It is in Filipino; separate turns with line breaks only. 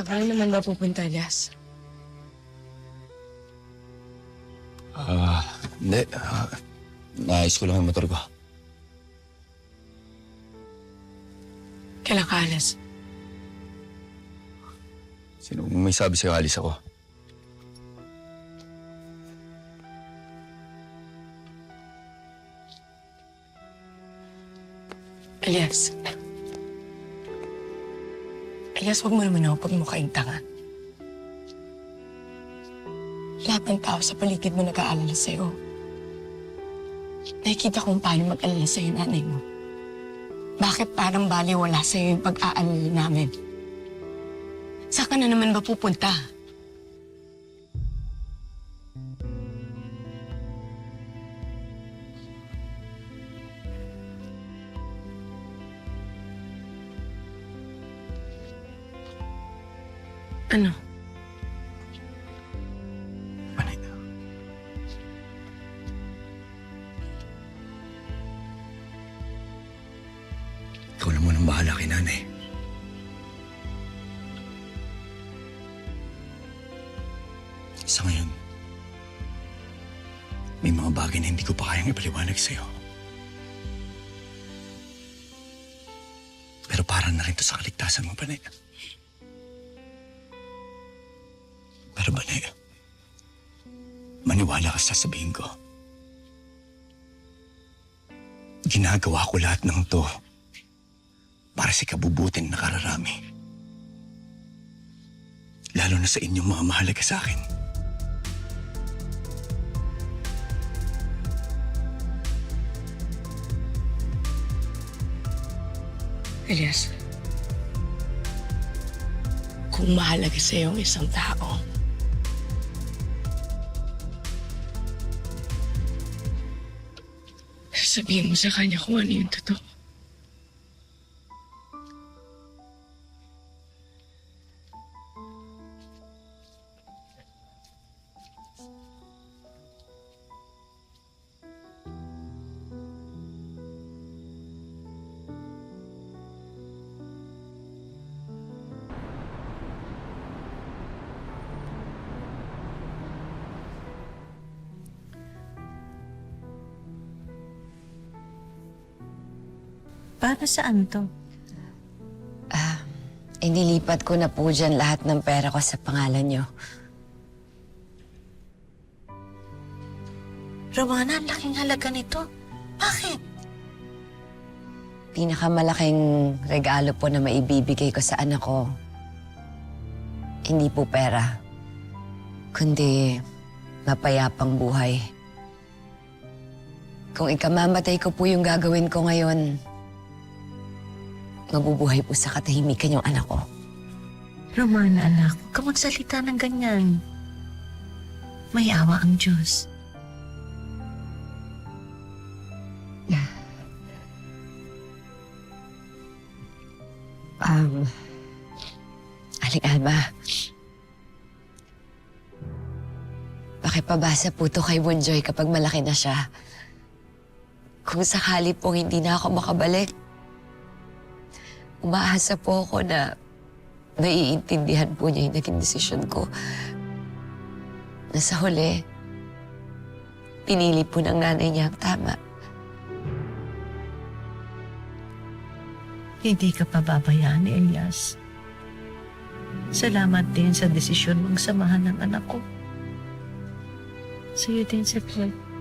Rin naman ba pupunta, Elias?
Ah, hindi. Ah, naayos ko lang yung motor ko.
Kailan ka alas?
Sino may sabi sa'yo alis ako?
Elias. Elias, huwag mo naman ako pagmukaing tanga. Lahat ng tao sa paligid mo nag-aalala sa'yo. Nakikita kong paano mag-alala sa'yo nanay mo. Bakit parang bali wala sa'yo yung pag-aalala namin? Saan ka na naman ba pupunta? Ano?
Panay. Ikaw na munang bahala kay nanay. Sa ngayon, may mga bagay na hindi ko pa kayang ipaliwanag sa'yo. Pero para na rin to sa kaligtasan mo, Panay. Pero Panay, maniwala ka sa sabihin ko. Ginagawa ko lahat ng to para sa kabubutin na kararami. Lalo na sa inyong mga mahalaga sa akin.
Elias, kung mahalaga sa'yo ang isang tao, sabihin mo sa kanya kung ano yung totoo.
Para saan to?
Inilipat ko na po dyan lahat ng pera ko sa pangalan nyo.
Romana, ang laking halaga nito. Bakit?
Pinakamalaking regalo po na maibibigay ko sa anak ko. Hindi po pera, kundi mapayapang buhay. Kung ikamamatay ko po yung gagawin ko ngayon, mabubuhay po sa katahimikan yung anak ko.
Romana, anak, huwag ka magsalita ng ganyan. May awa ang Diyos.
Um, Aling Alma. Pakipabasa po to kay Bonjoy kapag malaki na siya. Kung sakali pong hindi na ako makabalik, umaasa po ako na naiintindihan po niya yung naging desisyon ko. Na sa huli, pinili po ng nanay niya ang tama.
Hindi ka pababayaan Elias. Salamat din sa desisyon mong samahan ng anak ko. Sa'yo din, Sir Floyd.